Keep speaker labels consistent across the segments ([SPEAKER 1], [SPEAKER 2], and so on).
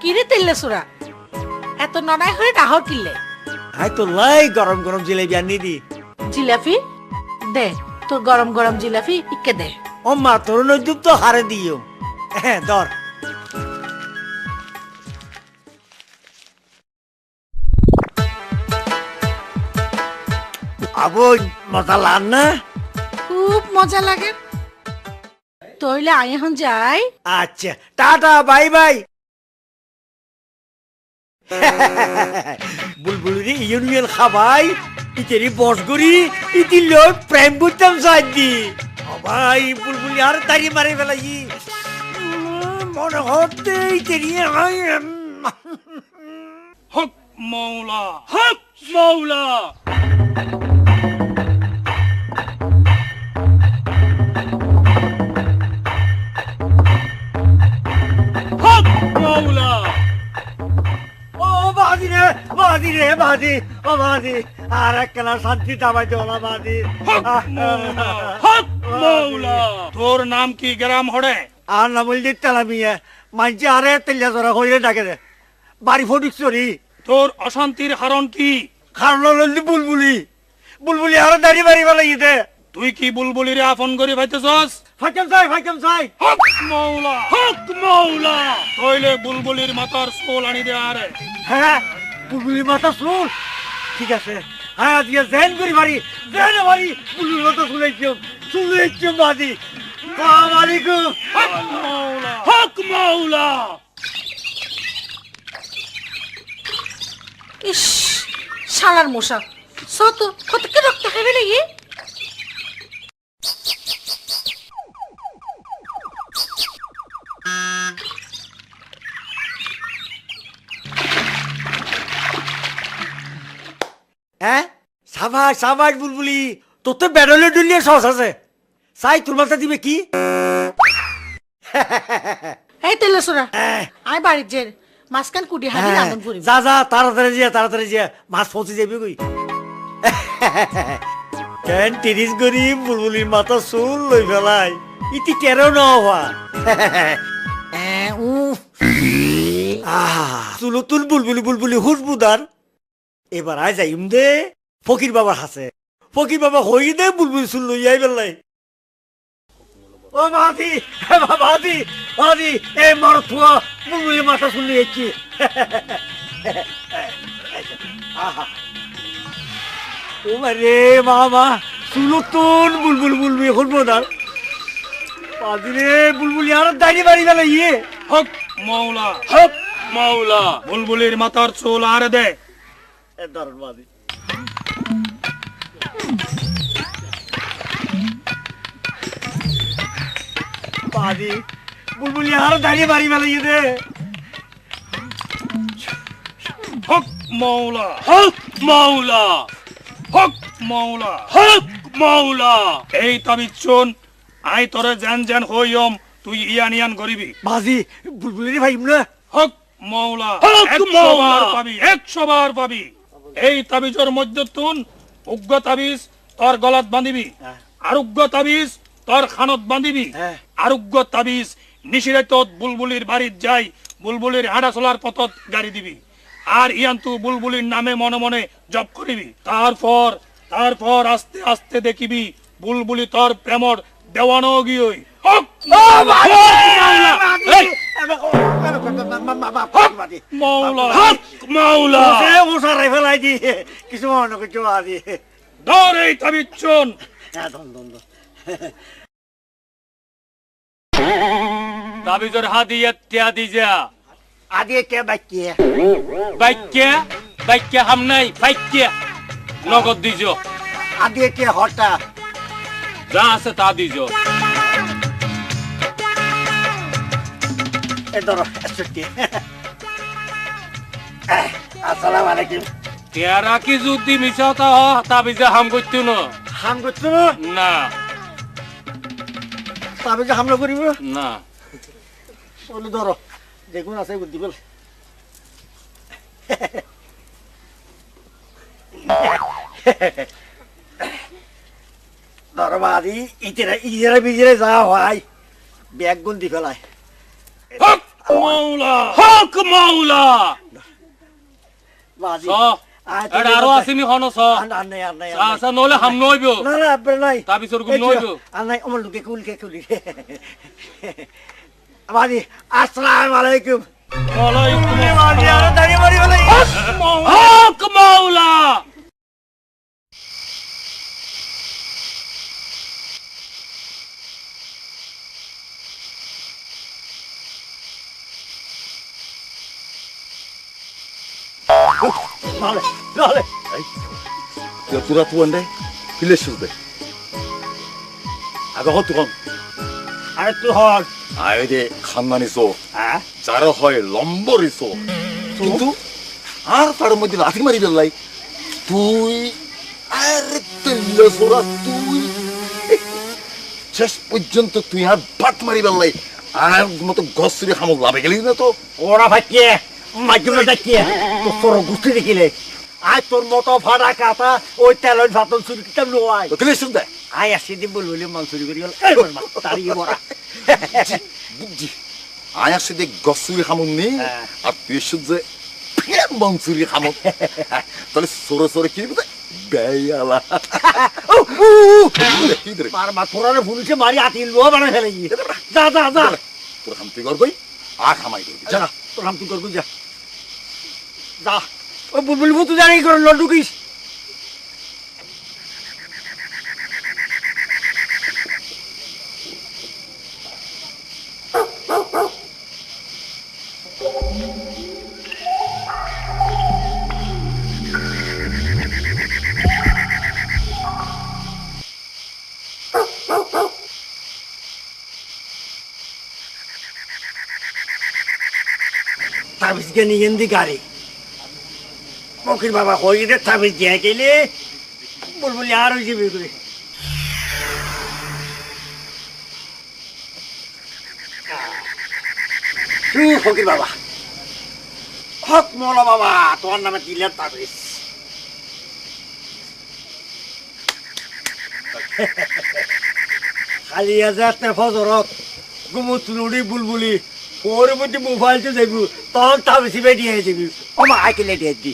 [SPEAKER 1] কিরে তেললে সুরা? এত ননাই হয়ে ডাহর কিনলে
[SPEAKER 2] হাই তো লাই গরম গরম জিলেবি আনি দি।
[SPEAKER 1] জিলাপি? দে তোর গরম গরম জিলাপি ইকে দে।
[SPEAKER 2] ও মা তোর নজুব তো হারে দিও। হ্যাঁ ধর। আবো মজা লান না?
[SPEAKER 1] খুব মজা লাগে। তইলে আই এখন যাই।
[SPEAKER 2] আচ্ছা টাটা বাই বাই। বুলবুলি ইউনিয়ন খাবাই, ইতেরি বস করি ইতি লোক প্রেম করতাম সাহায্যি সবাই বুলবুলি আর তাড়ি মারি ফেলাই মনে হতে ইতেরি
[SPEAKER 3] হক মৌলা হক মৌলা হক
[SPEAKER 2] বাদি রে বাদি রে বাদি ও বাদি আর একখানা শান্তি দাবাইতে ওলা বাদি
[SPEAKER 3] হক মৌলা তোর নাম কি গ্রাম হড়ে
[SPEAKER 2] আর তেলামিয়া মানছি আরে তেলিয়া জরা ডাকে দে। বাড়ি ফটিক চরি।
[SPEAKER 3] তোর অশান্তির হারণ কি?
[SPEAKER 2] কারণ হলো বুলবুলি। বুলবুলি আরও দাড়ি বাড়ি বেলাই দে।
[SPEAKER 3] তুই কি বুলবুলিরে আপন করে ভাইতেছস?
[SPEAKER 2] ফাইকাম চাই
[SPEAKER 3] হক! মৌলা। হক মৌলা! তইলে বুলবুলির মাথার সোল আনি দে আরে।
[SPEAKER 2] হ্যাঁ। বুলবুলি মাথা শুন ঠিক আছে। হ্যাঁ আজকে জেন করি বাড়ি জেন বাড়ি বুলবুলি মাথা শুনেছিম শুনেছিম বাদি সালাম আলাইকুম
[SPEAKER 3] হক মৌলা। হক মৌলা।
[SPEAKER 1] ইস শালার মশা। সত কত কি রক্ত খাবে নাকি
[SPEAKER 2] হ্যাঁ সাবাস বুলবুলি। তোর তো বেরোলে ডুলিয়ে সস আছে। সাই তোর মাথা দিবে কি?
[SPEAKER 1] এই তেলে সুরা
[SPEAKER 2] হ্যাঁ
[SPEAKER 1] আই বাড়ির যে মাঝখান কুটি হাতি
[SPEAKER 2] হ্যাঁ,
[SPEAKER 1] রান্ধন করিব
[SPEAKER 2] যা যা তাড়াতাড়ি যা তাড়াতাড়ি যা। মাছ পৌঁছে যাবি কই? কেন তিরিশ বুলবুলির মাথা চুল লই ফেলাই? ইতি কেরো ন হওয়া। চুলতুল বুলবুলি বুলবুলি হুসবুদার এবার আয় যাইম দে। ফকির বাবার হাসে ফকির বাবা হই দে বুলবুল চুল লই। আই বেলাই ও মাদি মাদি মাদি এ মর থুয়া বুলবুলি মাথা চুল লই আইছি। ও রে মামা চুলতুন বুলবুল বুলবুলি হুসবুদার মাদি রে বুলবুলি আর দাড়ি বাড়ি বেলাই ইয়ে।
[SPEAKER 3] হক। মাওলা। হক। মাওলা। বুলবুলির মাথার চুল আরে দে।
[SPEAKER 2] এ দারুণ মাদি মাদি বুলবুলি আর দাড়ি বাড়ি বেলাই দে।
[SPEAKER 3] হক মৌলা হক মৌলা হক মৌলা হক মৌলা এই তাবিজ চুন আই তোরে জ্যান জ্যান হইয়ম তুই ইয়ান ইয়ান করিবি।
[SPEAKER 2] বাজি বুলবুলি ভাই না।
[SPEAKER 3] হক মৌলা
[SPEAKER 2] হক।
[SPEAKER 3] বার পাবি একশো বার পাবি। এই তাবিজের মধ্যে তুন উগ্র তাবিজ তোর গলাত বাঁধিবি।
[SPEAKER 2] হ্যাঁ।
[SPEAKER 3] আরোগ্য তাবিজ তোর খানত বাঁধিবি।
[SPEAKER 2] হ্যাঁ।
[SPEAKER 3] আরোগ্য তাবিজ নিশিরাত বুলবুলির বাড়ির যাই বুলবুলির হাঁটা চলার পথত গাড়ি দিবি। আর ইয়ান্তু বুলবুলির নামে মনে মনে জপ করিবি। তারপর তারপর আস্তে আস্তে দেখিবি বুলবুলি তোর প্রেমর দেওয়ানো গিয়ে
[SPEAKER 2] কিছু মনে করছ বাজি
[SPEAKER 3] ধর এই তাবিচ্ছন
[SPEAKER 2] হ্যাঁ ধন ধন ধন।
[SPEAKER 3] তাবিজের হাদি ইত্যাদি যা।
[SPEAKER 2] আদি কে বাকি
[SPEAKER 3] বাক্য বাক্য হাম নাই নগদ দিজ
[SPEAKER 2] আদি কে হটা
[SPEAKER 3] যা আছে তা দিজ
[SPEAKER 2] এ ধরো ছুটি আসসালামু আলাইকুম।
[SPEAKER 3] তেরা কি যদি মিশাতা হ তাবিজে হাম করতে ন।
[SPEAKER 2] হাম
[SPEAKER 3] না।
[SPEAKER 2] যে হামলা করিব?
[SPEAKER 3] না।
[SPEAKER 2] বলে ধরো দেখুন আছে বুদ্ধি বলে। ধরো বাদি ইতেরা ইজেরা বিজেরা যা হয় ব্যাগ গুন দি ফেলায়।
[SPEAKER 3] হক মাওলা হক মাওলা
[SPEAKER 2] মাঝি
[SPEAKER 3] আরও
[SPEAKER 2] এবার-
[SPEAKER 3] আসিনি হন স
[SPEAKER 2] আর আর নাই আর নাই আর
[SPEAKER 3] সা
[SPEAKER 2] নাই।
[SPEAKER 3] সা নলে হাম নইব
[SPEAKER 2] না না আপনার নাই।
[SPEAKER 3] তাবিজের গুণ নইব।
[SPEAKER 2] আর নাই আমার লোকে কুল কে কুলি। মাঝি আসসালামু আলাইকুম।
[SPEAKER 3] ওয়ালাইকুম
[SPEAKER 2] মাঝি দাঁড়িয়ে মারি বলে
[SPEAKER 3] হক মাওলা
[SPEAKER 2] ভালো ভালো
[SPEAKER 4] 야, 누나 두건데 빌레시도 돼. 아가 헛두건.
[SPEAKER 2] আরে তুই হর
[SPEAKER 4] 아이디 칸만 있어.
[SPEAKER 2] হ্যাঁ
[SPEAKER 4] 자라 허이 럼벌 있어. কিন্তু আর তার মধ্যে লাথি মারি বেলাই তুই আরে তেল্লা সোরা তুই শেষ পর্যন্ত তুই আর বাট মারি বেলাই আর মতো গসরি হামল লাভে গেলি না তো
[SPEAKER 2] ওরা ভাইকে মাইকুলো দেখিয়ে তো সর গুছি দেখিলে। আজ তোর মতো ভাড়া কাটা ওই তেলের ভাতন চুরি কিতাম নোয়াই
[SPEAKER 4] কেলে শুন দে
[SPEAKER 2] আয় আসি দিব লইলে মান চুরি করি গেল। এই মা
[SPEAKER 4] তারি মরা বুঝি আয় আসি দে গসুরি খামুন নি
[SPEAKER 2] হ্যাঁ।
[SPEAKER 4] আর তুই শুধু যে ফের মান চুরি খামুন। তাহলে সরে সরে কি বুঝে বেয়ালা।
[SPEAKER 2] মার মা তোরারে ভুলছে মারি আতিল লোয়া বানা যা। ওই বুলবুল ভূত জানি করে লড্ডু কিস তাবিজ দি গাড়ি। মকির বাবা হয়ে রে তাবিজ দিয়ে গেলে বুলবুলি আর হয়ে যাবে শুন ফকির বাবা। হক মোলা বাবা, তোমার নামে দিলে তাবিজ খালি আছে ফজরত গুমুত নুড়ি বুলবুলি, ওর মধ্যে মোবাইল তো দেখবি তখন তাবিজ বেটি হয়ে যাবি আমার আইকে লেটে দি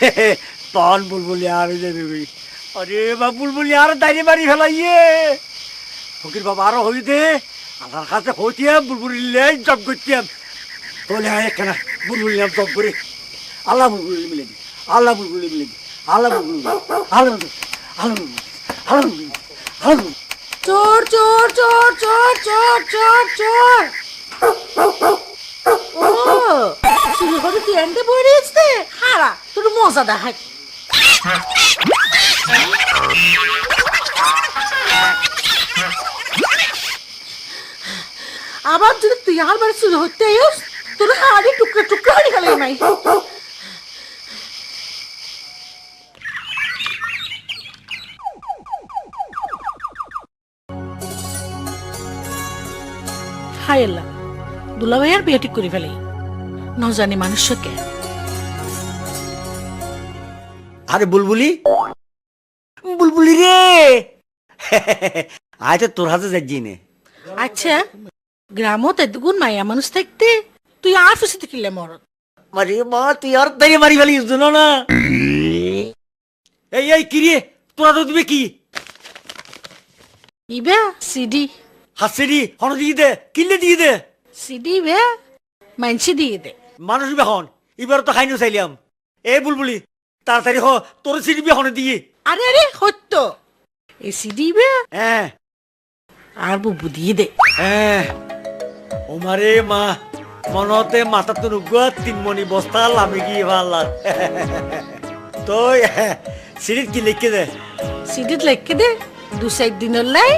[SPEAKER 2] তখন বুলবুলি আর হয়ে যাবি। আরে বা বুলবুলি আর দাঁড়িয়ে বাড়ি ফেলাইয়ে। ফকির বাবা আরও হই দে। আমার কাছে হইতিয়াম বুলবুলি লেন জব করতিয়াম তোলে আয় কেনা বুলবুলি নাম জব করে। আল্লাহ বুলবুলি মিলে দি। আল্লাহ বুলবুলি মিলে দি। আল্লাহ বুলবুলি আল্লাহ আল্লাহ বুলবুলি আল্লাহ বুলবুলি আল্লাহ বুলবুলি
[SPEAKER 1] চোর চোর চোর চোর চোর চোর চোর। ও! চুরি করে তুই এনতে বই আসতে? হারা, তোর মজা দেখাই। আবার যদি তুই আর বাড়ি চুরি হতে আইস, তোর হাড়ি টুকরা টুকরা হয়ে গেল নাই হায় আল্লাহ, দুলাভাই আর বিয়ে ঠিক করে ফেলে। ন জানি মানুষকে।
[SPEAKER 2] আরে বুলবুলি? বুলবুলি রে! আয় তো তোর হাতে যাচ্ছি নে।
[SPEAKER 1] আচ্ছা গ্রামত এতগুণ মায়া মানুষ থাকতে তুই আর ফুসিতে কিনলে মরত
[SPEAKER 2] মারি মা তুই আর তাই মারি ফেলি শুনো না। এই এই কি রে? তোরা তো দিবে কি?
[SPEAKER 1] ইবে সিডি।
[SPEAKER 2] হাসছে দি হন দিয়ে দে কিনলে দিয়ে দে।
[SPEAKER 1] সিডি বে মানসি দিয়ে দে।
[SPEAKER 2] মানুষ বেহন এবার তো খাইনো চাইলাম। এ বুলবুলি তাড়াতাড়ি হ তোর সিঁড়ি বেহনে দিয়ে
[SPEAKER 1] আরে আরে সত্য। এই সিডি বে।
[SPEAKER 2] হ্যাঁ
[SPEAKER 1] আর বুবু দিয়ে দে।
[SPEAKER 2] হ্যাঁ ওমারে মা মনতে মাথা তো নুগুয়া তিনমণি বস্তা লামি গিয়ে ভালো তো সিঁড়িত কি লিখে দে?
[SPEAKER 1] সিডিত লেখকে দে। দু চার দিনের লাই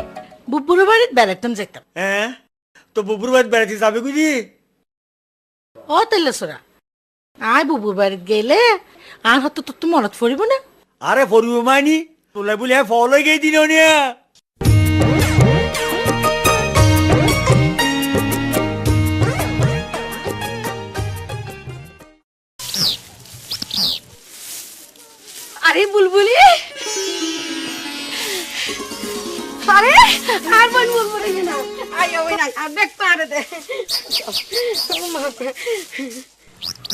[SPEAKER 1] বুবুর বাড়িত বেড়াতাম যেতাম
[SPEAKER 2] হ্যাঁ তো বুবুর বাড়িতে বেড়াতে যাবে বুঝি
[SPEAKER 1] ও তেলে সোরা। আয় বুবুর বাড়িত গেলে আর হয়তো তোর তো মনত পড়িব না।
[SPEAKER 2] আরে পড়িব মাইনি তোলে বলে ফল গিয়ে দিল নিয়া
[SPEAKER 1] আরে বুলবুলি।
[SPEAKER 5] আরে, আর মন বুলবুলি না। আয় ওই না আর দেখ পারে দে।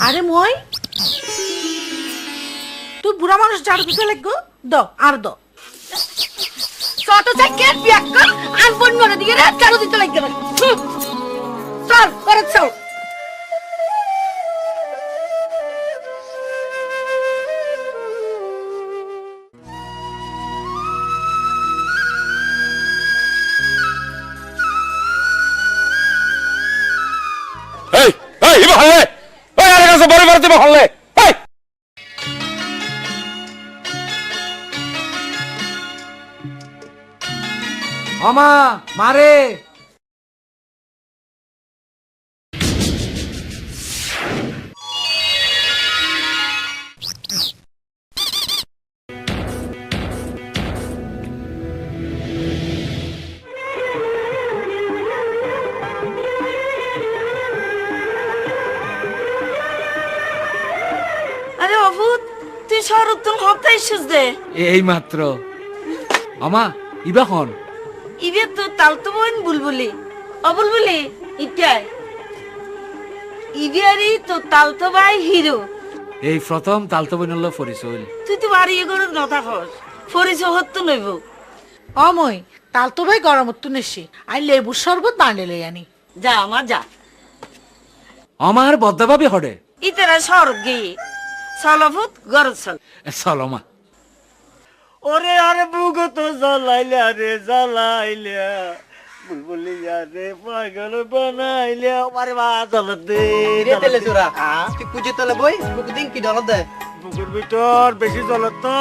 [SPEAKER 1] আরে মই, তুই বুড়া মানুষ ঝাড়ু দিতে লাগবো দ, আর দ।
[SPEAKER 5] ছোট চাকের বিয়াক কর, আর মন মনে দিকে রে চালু দিতে লাগবে চল করে চল।
[SPEAKER 6] এই ইবা হলে ওই আরে কাছে
[SPEAKER 7] আমা মারে।
[SPEAKER 5] ইস্যুস দে
[SPEAKER 7] এই মাত্র আমা ইবা হন
[SPEAKER 5] ইবে তো তাল তো বোন বুলবুলি। ও বুলবুলি ইটাই ইবিয়ারি তো তাল তো ভাই হিরো।
[SPEAKER 7] এই প্রথম তালতো বইনল ফরিচল
[SPEAKER 5] তুই তো বাড়ি এগোর নথা খস ফরিস হত্য নইব।
[SPEAKER 1] অময় তাল তো ভাই গরম তো নেছি। আই লেবুর শরবত বানিয়ে লই আনি।
[SPEAKER 5] যা আমার যা।
[SPEAKER 7] আমার বদ্দাভাবি হডে।
[SPEAKER 5] ইতারা শরৎ গিয়ে চলভূত গরজ চল
[SPEAKER 7] চল মা
[SPEAKER 2] ওরে আরে বুগো তো জ্বালাইলে রে জ্বালাইলে। বুলবুলি রে পাগল বানাইলে। আরে বা জ্বলত দে
[SPEAKER 8] তেলে চোরা তুই কুজে তলে বই বুক দিন কি ডলত দে?
[SPEAKER 2] বুকুর ভিতর বেশি জ্বলত তো।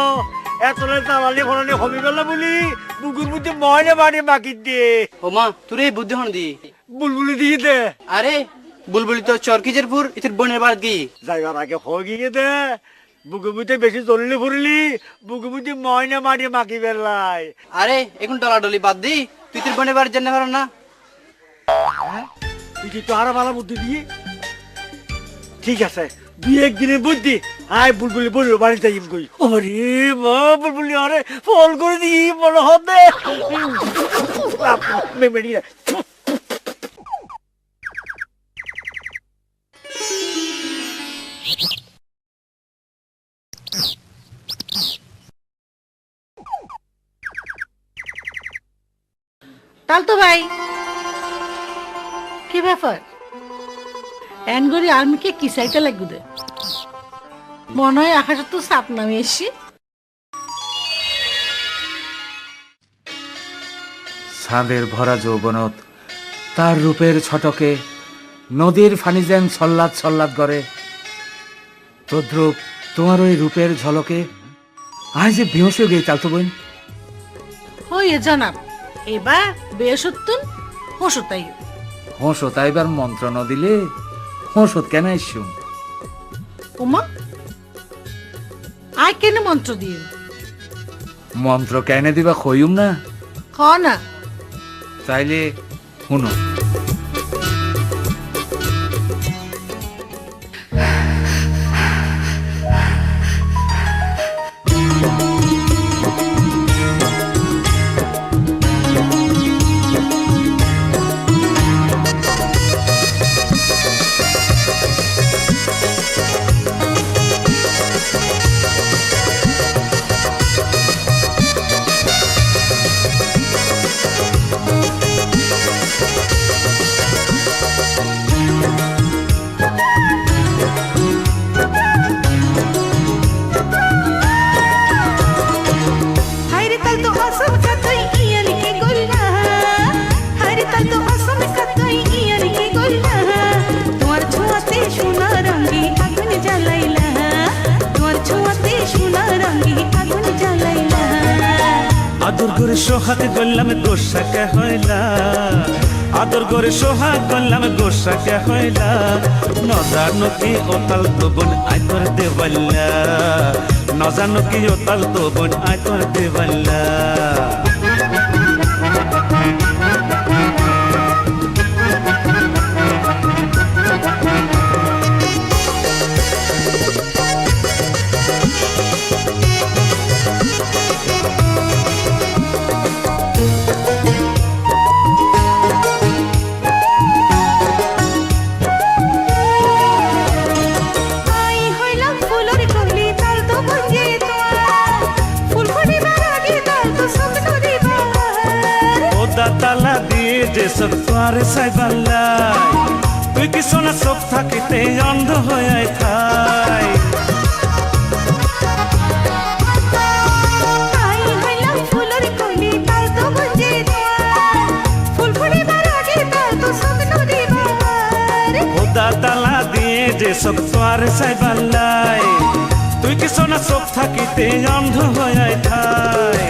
[SPEAKER 2] এতলে জ্বালালি ফলানি কমি গেল বলি। বুকুর মধ্যে ময়লা বাড়ি বাকি দিয়ে
[SPEAKER 8] ও মা তোর এই বুদ্ধি হন দি।
[SPEAKER 2] বুলবুলি দিয়ে দে।
[SPEAKER 8] আরে বুলবুলি তো চরকিজের ফুর ইতির বনের বাড়ি গি
[SPEAKER 2] যাইবার আগে হয়ে গিয়ে দে। মধ্যে বেশি জ্বললে ফুরলি মধ্যে ময়না মাটি মাকি বেলায়
[SPEAKER 8] আরে এখন ডলাডলি বাদ দি তুই তোর বনের বাড়ি জানে পারো না।
[SPEAKER 2] তুই কি তো আরও ভালো বুদ্ধি দিয়ে ঠিক আছে দুই একদিনের বুদ্ধি। আয় বুলবুলি বলল বাড়ি যাই কই। ওরে মা বুলবুলি আরে ফল করে দিই মনে হবে মেমরি না
[SPEAKER 1] তো ভাই, কি ব্যাপার? এনগরি আর্মিকে কি সাইতে লাগবে মনে হয় আকাশে তো সাপ নামে এসছি।
[SPEAKER 7] ছাদের ভরা যৌবনত তার রূপের ছটকে নদীর ফানি যেন সল্লাদ ছল্লাদ করে। তদ্রুপ তোমার ওই রূপের ঝলকে আজ যে বেহস হয়ে গেই তালতো বোন
[SPEAKER 1] হই জানাব এবার বেসত্তুন হসতাই।
[SPEAKER 7] হোঁসো তাইবার মন্ত্র ন দিলে হোঁসত কেন আইসুম
[SPEAKER 1] উমা আয় কেন মন্ত্র দিয়ে
[SPEAKER 7] মন্ত্র কেন দিবা খইম না?
[SPEAKER 1] খ না।
[SPEAKER 7] তাইলে শুনো।
[SPEAKER 9] নজানো কি ওতাল তো বোন আই তোর দেবাল্লা নজানো কি ওতাল তো বোন আই তোর দেবাল্লা সব তোয়ারে সাইবাল্লাই তুই কি সোনা চোখ থাকিতে অন্ধ হয়ে থাই?
[SPEAKER 10] তাল
[SPEAKER 9] দিয়ে যে সব তোয়ারে সাইবাল্লাই তুই কি সোনা চোখ থাকিতে অন্ধ হয়ে থাই?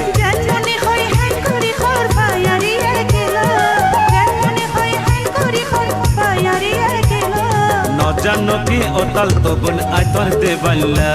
[SPEAKER 10] জানো
[SPEAKER 9] কি ওতাল তো বোন আয় তোর দেবাল্লা।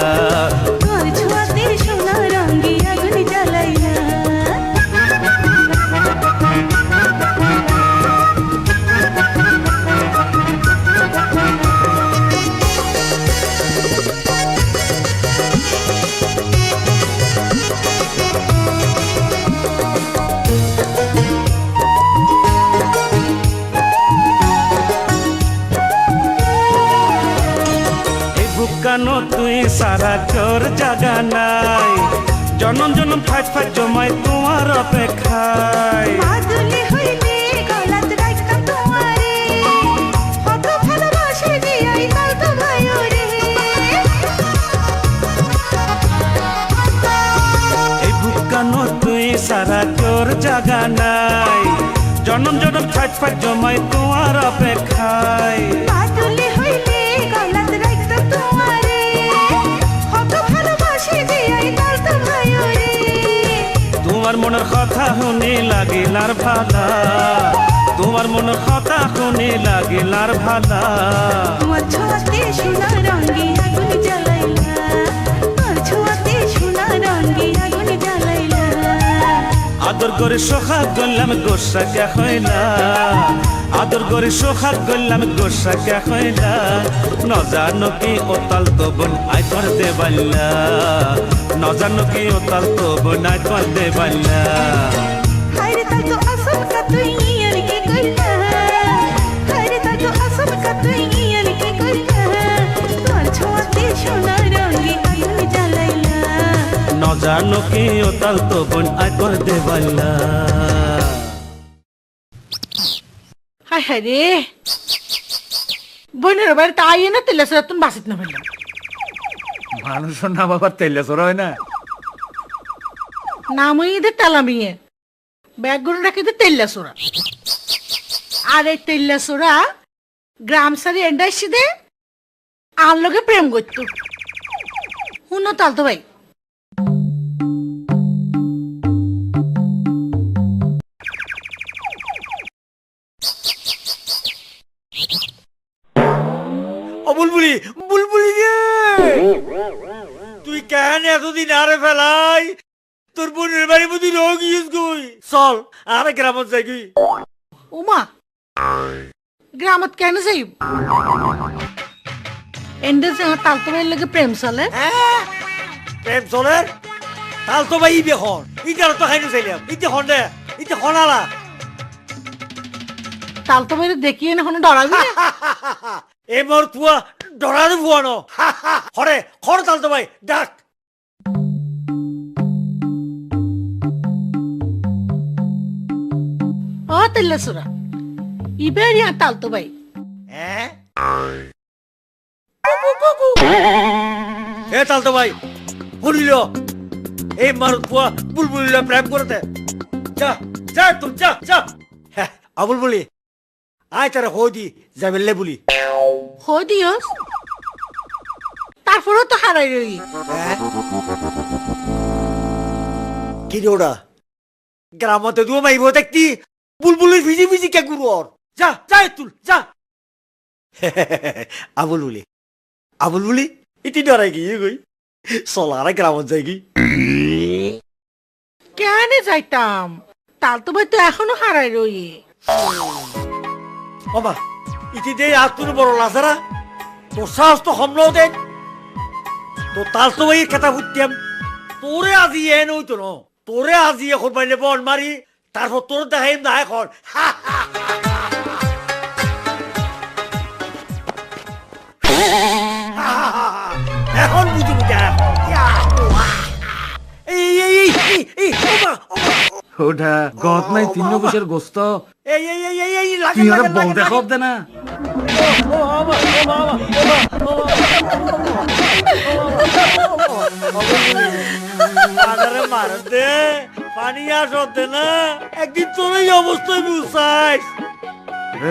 [SPEAKER 10] তো ভাইও রে
[SPEAKER 9] এই বুকানো তুই সারা তোর জাগা নাই। জনম জনম ফাইট ফাইট জমাই তোমার অপেক্ষায়। লাগিলার ভালা। তোমার মনের কথা শুনি লাগিলার ভালা।
[SPEAKER 10] তোমার ছোঁয়াতে সোনা রঙ্গি আগুন জ্বালাইলা। তোর ছোঁয়াতে সোনা রঙ্গি আগুন জ্বালাইলা।
[SPEAKER 9] আদর করে সোহাগ করলাম গোসা কে হইলা। আদর করে সোহাগ করলাম গোসা কে হইলা নজানো কি ওতাল তো বোন আই তোর দেবাল্লা নজানো কি ওতাল তো বোন আই তোর দেবাল্লা
[SPEAKER 10] হায়রে তাল তো আসল কাতুই ইয়ার কি কইলা হায়রে তাল তো
[SPEAKER 9] বোন আই তোর দেবাল্লা
[SPEAKER 1] হায় হায় রে বোনের বাড়িতে আইয়ে না তেলে সেরা তুমি বাসিত না ফেললাম
[SPEAKER 7] মানুষের নাম আবার তেলে চোরা হয় না
[SPEAKER 1] নাম ঈদের তেলামিয়ে ব্যাগগুলো রাখি তো তেল্লা সোরা আর এই তেল্লা সোরা গ্রাম সারি এন্ডাইসি দে আর লোকে প্রেম করত। শুনো তাল তো ভাই।
[SPEAKER 2] বুলবুলি বুলবুলি তুই কেন এতদিন আরে ফেলাই তোর বোনের বাড়ি বুঝি রোগ ইউজ গই চল আরে গ্রামত যাই গই
[SPEAKER 1] উমা গ্রামত কেন যাই এন্ডে তাল তো ভাইয়ের লোকে প্রেম চলে।
[SPEAKER 2] হ্যাঁ? প্রেম চলে? তাল তো ভাই ইবে হন। ইটা তো খাইনো চাইলাম। ইতে হন দে ইতে হনালা
[SPEAKER 1] তাল তো ভাইয়ের দেখিয়ে না ডরাবি না?
[SPEAKER 2] এ মোর পুয়া ডরানো ভুয়ানো। হরে খর তাল তো ভাই ডাক।
[SPEAKER 1] ও তেল্লা সোরা ইবের ইয়া তাল তো ভাই
[SPEAKER 2] এ তাল তো ভাই শুনিল এই মার পুয়া বুলবুলিলা প্রেম করতে যা যা তুই যা যা আবুল বলি আয় তারা হদি যাবেলে বলি
[SPEAKER 1] দিয়স তারপরেও তো হারাই রই
[SPEAKER 2] কি ওরা গ্রামতে দুও মাইব দেখতি বুলবুলি ভিজি ভিজি কে গুরু ওর। যা যা তুল যা। আবুল বলি আবুল বলি ইতি ডরাই গিয়ে গই চলারা গ্রামত যাই গি।
[SPEAKER 1] কেন যাইতাম? তাল তো ভাই তো এখনও হারাই রই
[SPEAKER 2] বাবা ইতি দে আর তোর বড় লাজারা। তোর সাহস তো হমলাও দে। তো তাল তো ভাই কেতা ফুটিয়াম। তোরে আজি এন হইতো ন। তোরে আজি এখন বাইলে বন মারি। তারপর তোর দেখাইম না এখন। এখন বুঝি
[SPEAKER 7] ওটা গত নাই তিন বছর গোস্ত।
[SPEAKER 2] এই এই এই এই এই লাগে
[SPEAKER 7] তুই ওরা
[SPEAKER 2] লাগে
[SPEAKER 7] বল
[SPEAKER 2] লাগে।
[SPEAKER 7] দেখো দে না।
[SPEAKER 2] মার দে পানি আসতে না? একদিন তোর এই অবস্থায় বুঝাইস।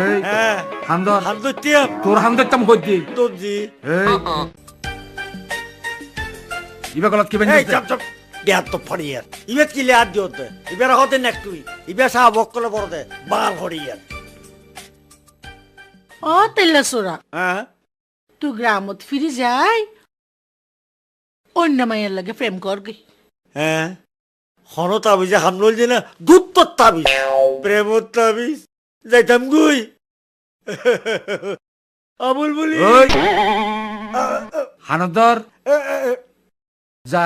[SPEAKER 7] এই
[SPEAKER 2] হ্যাঁ।
[SPEAKER 7] হান্দর
[SPEAKER 2] হাত ধরতিয়াম
[SPEAKER 7] তোর হাম দেখতাম কইতি
[SPEAKER 2] দর্জি
[SPEAKER 7] এই। ইবা গলত কি
[SPEAKER 2] এই
[SPEAKER 7] বেঞ্জিস
[SPEAKER 2] চাপ চাপ। দেহাত তো ফড়িয়ার ইবেত কি লেয়ার দিওতে ইবের হতে নেক তুই। ইবে সাহা বকলে বড় বাল হরিয়ার
[SPEAKER 1] ও তেল্লা
[SPEAKER 2] হ্যাঁ।
[SPEAKER 1] তুই গ্রামত ফিরে যাই অন্য মায়ের লাগে প্রেম করবি
[SPEAKER 2] হ্যাঁ হন তাবিজে হামলল যে না দুধ তাবিজ প্রেমর তাবিজ যাইতাম গুই আবুল বলি
[SPEAKER 7] ওই হানদর যা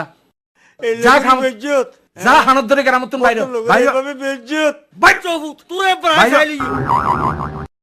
[SPEAKER 7] যা খাম।
[SPEAKER 2] বেজ্জত
[SPEAKER 7] যা হানদরে গ্রামত বাইরে বাইরে
[SPEAKER 2] বেজ্জত
[SPEAKER 7] বাইরে
[SPEAKER 2] তোরে প্রায়
[SPEAKER 7] বাইরে।